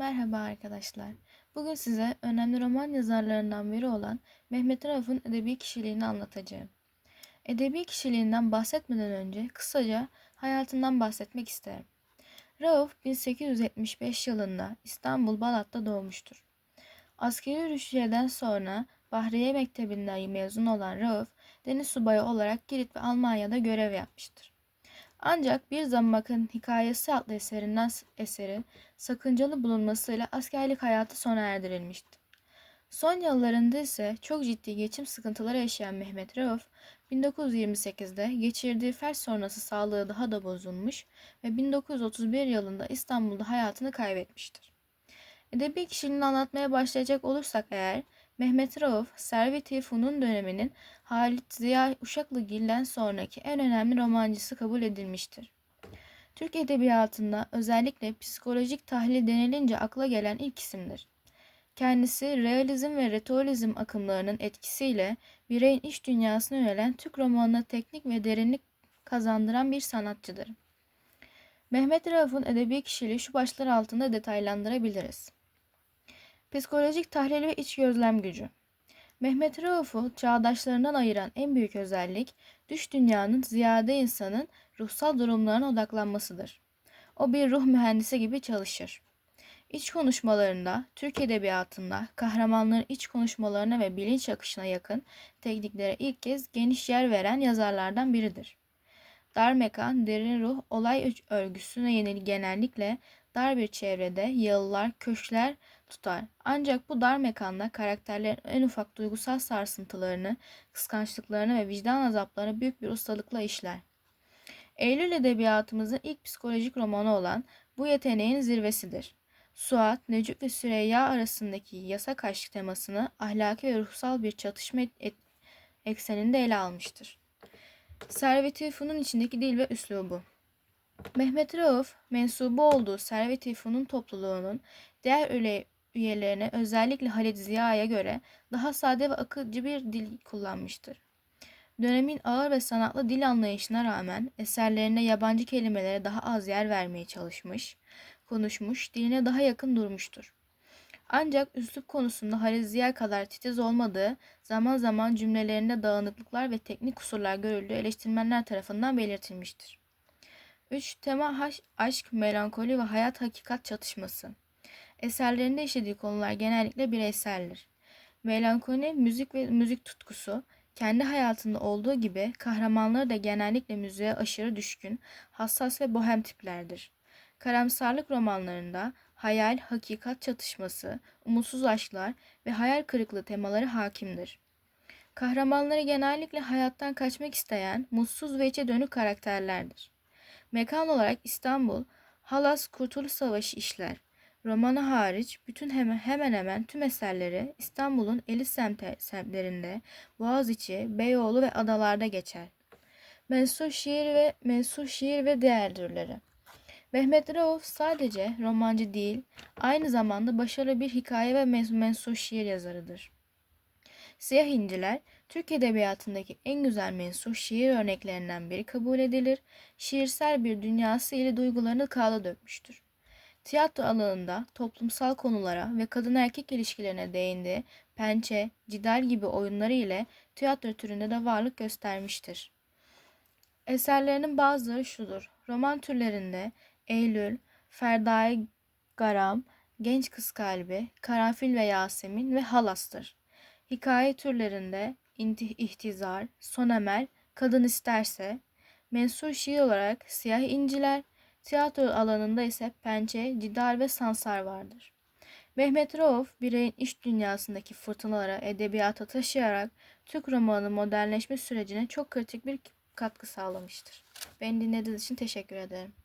Merhaba arkadaşlar. Bugün size önemli roman yazarlarından biri olan Mehmet Rauf'un edebi kişiliğini anlatacağım. Edebi kişiliğinden bahsetmeden önce kısaca hayatından bahsetmek isterim. Rauf 1875 yılında İstanbul Balat'ta doğmuştur. Askeri rüştiyeden sonra Bahriye Mektebi'nden mezun olan Rauf, deniz subayı olarak Girit ve Almanya'da görev yapmıştır. Ancak Bir Zamak'ın Hikayesi adlı eserinden eseri sakıncalı bulunmasıyla askerlik hayatı sona erdirilmişti. Son yıllarında ise çok ciddi geçim sıkıntıları yaşayan Mehmet Rauf, 1928'de geçirdiği felç sonrası sağlığı daha da bozulmuş ve 1931 yılında İstanbul'da hayatını kaybetmiştir. Edebi kişiliğini anlatmaya başlayacak olursak eğer, Mehmet Rauf, Servet Tevfun'un döneminin Halit Ziya Uşaklıgil'den sonraki en önemli romancısı kabul edilmiştir. Türk edebiyatında özellikle psikolojik tahlil denilince akla gelen ilk isimdir. Kendisi realizm ve realizm akımlarının etkisiyle bireyin iç dünyasına yönelen Türk romanına teknik ve derinlik kazandıran bir sanatçıdır. Mehmet Rauf'un edebi kişiliği şu başlar altında detaylandırabiliriz. Psikolojik tahlil ve iç gözlem gücü. Mehmet Rauf'u çağdaşlarından ayıran en büyük özellik düş dünyanın ziyade insanın ruhsal durumlarına odaklanmasıdır. O bir ruh mühendisi gibi çalışır. İç konuşmalarında, Türk edebiyatında kahramanların iç konuşmalarına ve bilinç akışına yakın tekniklere ilk kez geniş yer veren yazarlardan biridir. Dar mekan, derin ruh, olay örgüsüne yönelik genellikle dar bir çevrede yağlılar, köşkler tutar. Ancak bu dar mekanda karakterlerin en ufak duygusal sarsıntılarını, kıskançlıklarını ve vicdan azaplarını büyük bir ustalıkla işler. Eylül edebiyatımızın ilk psikolojik romanı olan bu yeteneğin zirvesidir. Suat, Necip ve Süreyya arasındaki yasak aşk temasını ahlaki ve ruhsal bir çatışma et- et- ekseninde ele almıştır. Servet-i içindeki dil ve üslubu Mehmet Rauf, mensubu olduğu Servet-i topluluğunun diğer üyelerine özellikle Halit Ziya'ya göre daha sade ve akıcı bir dil kullanmıştır. Dönemin ağır ve sanatlı dil anlayışına rağmen eserlerine yabancı kelimelere daha az yer vermeye çalışmış, konuşmuş, diline daha yakın durmuştur. Ancak üslup konusunda Halit Ziya kadar titiz olmadığı, zaman zaman cümlelerinde dağınıklıklar ve teknik kusurlar görüldüğü eleştirmenler tarafından belirtilmiştir. 3. Tema aşk, melankoli ve hayat hakikat çatışması. Eserlerinde işlediği konular genellikle bireyseldir. Melankoli, müzik ve müzik tutkusu, kendi hayatında olduğu gibi kahramanları da genellikle müziğe aşırı düşkün, hassas ve bohem tiplerdir. Karamsarlık romanlarında hayal, hakikat çatışması, umutsuz aşklar ve hayal kırıklığı temaları hakimdir. Kahramanları genellikle hayattan kaçmak isteyen, mutsuz ve içe dönük karakterlerdir. Mekan olarak İstanbul, Halas Kurtuluş Savaşı işler. Romanı hariç bütün hemen hemen hemen tüm eserleri İstanbul'un elit semtlerinde, Boğaziçi, Beyoğlu ve adalarda geçer. Mensup şiir ve mensup şiir ve diğer türleri. Mehmet Rauf sadece romancı değil, aynı zamanda başarılı bir hikaye ve mensup şiir yazarıdır. Siyah İnciler, Türk Edebiyatı'ndaki en güzel mensup şiir örneklerinden biri kabul edilir, şiirsel bir dünyası ile duygularını kağıda dökmüştür. Tiyatro alanında toplumsal konulara ve kadın erkek ilişkilerine değindi, pençe, cidal gibi oyunları ile tiyatro türünde de varlık göstermiştir. Eserlerinin bazıları şudur. Roman türlerinde Eylül, Ferdai Garam, Genç Kız Kalbi, Karanfil ve Yasemin ve Halas'tır. Hikaye türlerinde ihtizar, sonemel, kadın isterse, mensur şiir olarak siyah inciler, tiyatro alanında ise pençe, cidal ve sansar vardır. Mehmet Rauf, bireyin iç dünyasındaki fırtınalara edebiyata taşıyarak Türk romanı modernleşme sürecine çok kritik bir katkı sağlamıştır. Beni dinlediğiniz için teşekkür ederim.